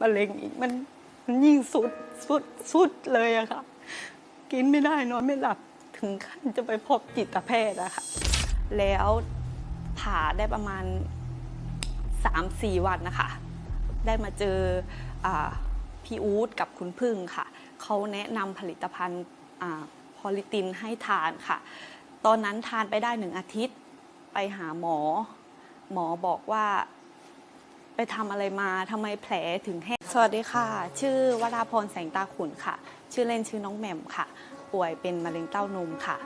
มะเร็งอีกมันมันยิ่งสุดสุดสุดเลยอะค่ะ กินไม่ได้นอนไม่หลับถึงขั้นจะไปพบจิตแพทย์อะค่ะ แล้วผ่าได้ประมาณ 3-4 วันนะคะ ได้มาเจออพี่อู๊ดกับคุณพึ่งค่ะ เขาแนะนำผลิตภัณฑ์พอลิตินให้ทานค่ะ ตอนนั้นทานไปได้หนึ่งอาทิตย์ ไปหาหมอ หมอบอกว่า ไปทำอะไรมาทำไมแผลถึงแห้ง สวัสดีค่ะ ชื่อวราพรแสงตาขุนค่ะ ชื่อเล่นชื่อน้องแหม่มค่ะ ป่วยเป็นมะเร็งเต้านมค่ะ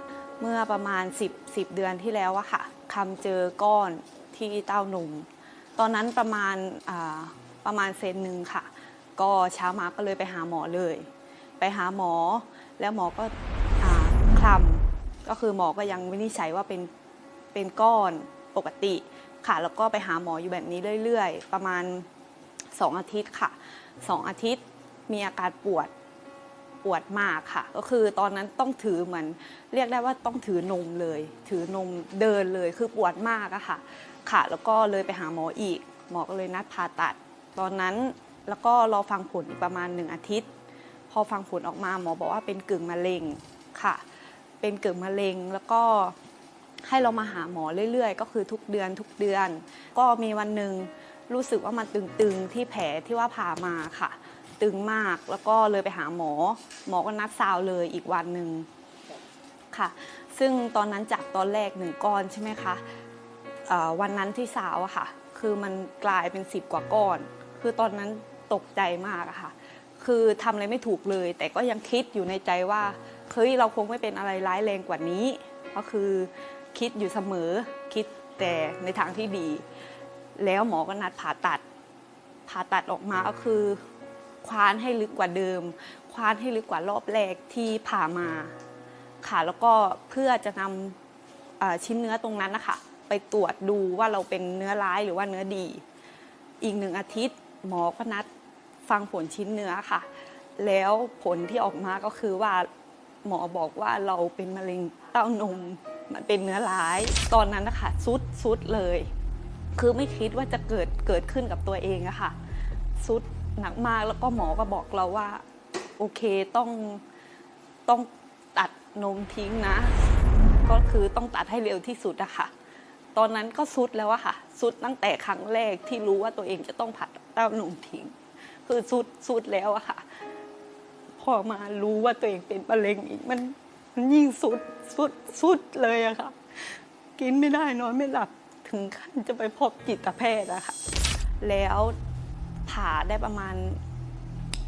เมื่อประมาณ 10 10 เดือนที่แล้วอะค่ะคำเจอก้อนที่เต้านม ตอนนั้นประมาณอ่าประมาณเซนหนึ่งค่ะ ก็เช้ามาก็เลยไปหาหมอเลย ไปหาหมอแล้วหมอก็อ่าคลำก็คือหมอก็ยังวินิจฉัยว่าเป็นเป็นก้อนปกติ ค่ะ แล้วก็ไปหาหมออยู่แบบนี้เรื่อยๆ ประมาณ 2 อาทิตย์ค่ะ 2 อาทิตย์มีอาการปวดปวดมากค่ะ ก็คือตอนนั้นต้องถือเหมือนเรียกได้ว่าต้องถือนมเลย ถือนมเดินเลยคือปวดมากอะค่ะ ค่ะแล้วก็เลยไปหาหมออีก หมอก็เลยนัดผ่าตัด ตอนนั้นแล้วก็รอฟังผลอีกประมาณหนึ่งอาทิตย์ พอฟังผลออกมาหมอบอกว่าเป็นกึ่งมะเร็งค่ะ เป็นกึ่งมะเร็งแล้วก็ ให้เรามาหาหมอเรื่อยๆ ก็คือทุกเดือนทุกเดือน ก็มีวันหนึ่งรู้สึกว่ามันตึงๆที่แผลที่ว่าผ่ามาค่ะ ตึงมากแล้วก็เลยไปหาหมอ หมอก็นัดซาวเลยอีกวันหนึ่งค่ะ ซึ่งตอนนั้นจากตอนแรกหนึ่งก้อนใช่ไหมคะวันนั้นที่สาวอะค่ะ คือมันกลายเป็นสิบกว่าก้อน คือตอนนั้นตกใจมากอะค่ะ คือทำอะไรไม่ถูกเลย แต่ก็ยังคิดอยู่ในใจว่าเฮ้ยเราคงไม่เป็นอะไรร้ายแรงกว่านี้ ก็คือ คิดอยู่เสมอคิดแต่ในทางที่ดี แล้วหมอก็นัดผ่าตัด ผ่าตัดออกมาก็คือคว้านให้ลึกกว่าเดิม คว้านให้ลึกกว่ารอบแรกที่ผ่ามาค่ะแล้วก็เพื่อจะนำเอ่อชิ้นเนื้อตรงนั้นนะคะไปตรวจดูว่าเราเป็นเนื้อร้ายหรือว่าเนื้อดี อีกหนึ่งอาทิตย์ หมอก็นัดฟังผลชิ้นเนื้อค่ะ แล้วผลที่ออกมาก็คือว่าหมอบอกว่าเราเป็นมะเร็ง เต้านมมันเป็นเนื้อร้าย ตอนนั้นนะคะสุดสุดเลย คือไม่คิดว่าจะเกิดเกิดขึ้นกับตัวเองอะค่ะสุดหนักมากแล้วก็หมอก็บอกเราว่า โอเคต้องต้องตัดนมทิ้งนะ ก็คือต้องตัดให้เร็วที่สุดอะค่ะ ตอนนั้นก็สุดแล้วอะค่ะสุดตั้งแต่ครั้งแรกที่รู้ว่าตัวเองจะต้องผัดเต้านมทิ้ง คือสุดสุดแล้วอะค่ะ พอมารู้ว่าตัวเองเป็นมะเร็งอีกมัน มันยิ่งสุดสุดสุดเลยอะค่ะ กินไม่ได้นอนไม่หลับถึงขั้นจะไปพบจิตแพทย์อะค่ะ แล้วผ่าได้ประมาณ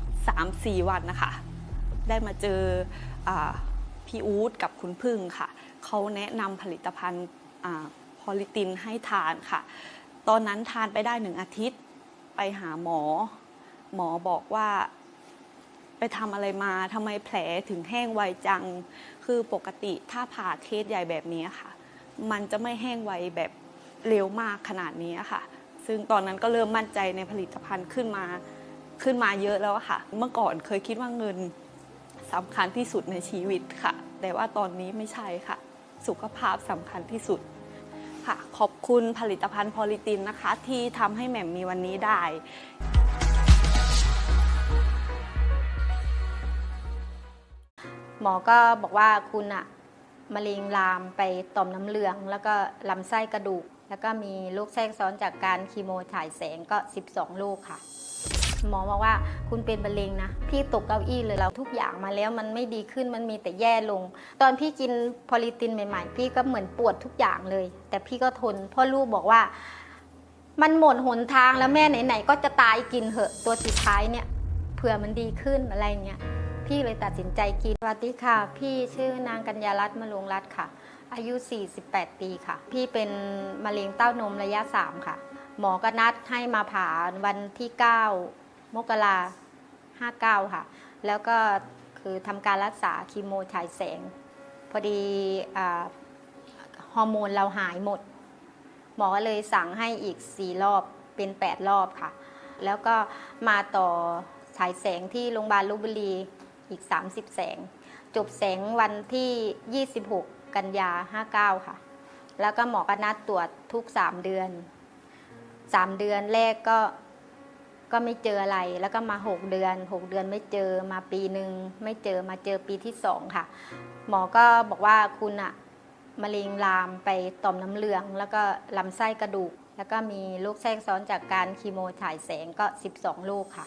3-4 วันนะคะ ได้มาเจออพี่อู๊ดกับคุณพึ่งค่ะ เขาแนะนำผลิตภัณฑ์พอลิตินให้ทานค่ะ ตอนนั้นทานไปได้หนึ่งอาทิตย์ ไปหาหมอ หมอบอกว่า ไปทำอะไรมาทำไมแผลถึงแห้งไวจัง คือปกติถ้าผ่าเคสใหญ่แบบนี้ค่ะ มันจะไม่แห้งไวแบบเร็วมากขนาดนี้ค่ะ ซึ่งตอนนั้นก็เริ่มมั่นใจในผลิตภัณฑ์ขึ้นมาขึ้นมาเยอะแล้วค่ะ เมื่อก่อนเคยคิดว่าเงินสำคัญที่สุดในชีวิตค่ะ แต่ว่าตอนนี้ไม่ใช่ค่ะ สุขภาพสำคัญที่สุดค่ะ ขอบคุณผลิตภัณฑ์พอลิตินนะคะ ที่ทำให้แหม่มมีวันนี้ได้ หมอก็บอกว่าคุณอะมะเร็งลามไปต่อมน้ำเหลือง แล้วก็ลำไส้กระดูก แล้วก็มีโรคแทรกซ้อนจากการคีโมถ่ายแสงก็ 12โรคค่ะ หมอบอกว่าคุณเป็นมะเร็งนะ พี่ตกเก้าอี้เลยเราทุกอย่างมาแล้วมันไม่ดีขึ้นมันมีแต่แย่ลง ตอนพี่กินพอลิตินใหม่ๆ พี่ก็เหมือนปวดทุกอย่างเลย แต่พี่ก็ทนพ่อลูกบอกว่า มันหมดหนทางแล้วแม่ไหนๆก็จะตายกินเหอะตัวสุดท้ายเนี่ยเผื่อมันดีขึ้นอะไรเงี้ย พี่เลยตัดสินใจกินสวัสดีค่ะ พี่ชื่อนางกัญญารัตน์มลวงรัตน์ค่ะ อายุ 48 ปีค่ะ พี่เป็นมะเร็งเต้านมระยะ 3 ค่ะ หมอก็นัดให้มาผ่าวันที่ 9 มกรา59ค่ะ แล้วก็คือทำการรักษาคีโมฉายแสง พอดีฮอร์โมนเราหายหมด หมอก็เลยสั่งให้อีก 4 รอบเป็น 8 รอบค่ะ แล้วก็มาต่อฉายแสงที่โรงพยาบาลลพบุรี อีก 30 แสง จบแสงวันที่ 26 กันยา 59 ค่ะ แล้วก็หมอก็นัดตรวจทุก 3 เดือน 3 เดือนแรกก็ก็ไม่เจออะไร แล้วก็มา 6 เดือน 6 เดือนไม่เจอมาปีหนึ่งไม่เจอมาเจอปีที่ 2 ค่ะ หมอก็บอกว่าคุณอะมะเร็งลามไปต่อมน้ำเหลือง แล้วก็ลำไส้กระดูก แล้วก็มีโรคแทรกซ้อนจากการคีโมฉายแสงก็ 12 ลูกค่ะ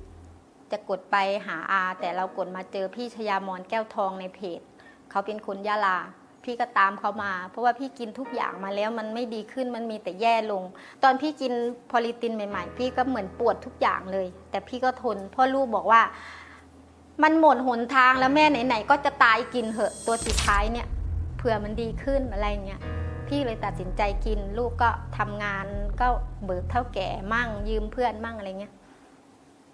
จะกดไปหาอาแต่เรากดมาเจอพี่ชยามอนแก้วทองในเพจเขาเป็นคนยะลา พี่ก็ตามเขามา เพราะว่าพี่กินทุกอย่างมาแล้วมันไม่ดีขึ้นมันมีแต่แย่ลง ตอนพี่กินพอลิตินใหม่ๆ พี่ก็เหมือนปวดทุกอย่างเลย แต่พี่ก็ทนพ่อลูกบอกว่า มันหมดหนทางแล้วแม่ไหนๆก็จะตายกินเหอะตัวสุดท้ายเนี่ยเผื่อมันดีขึ้นอะไรเงี้ยพี่เลยตัดสินใจกินลูกก็ทำงานก็เบิกเท่าแก่มั่งยืมเพื่อนมั่งอะไรเงี้ย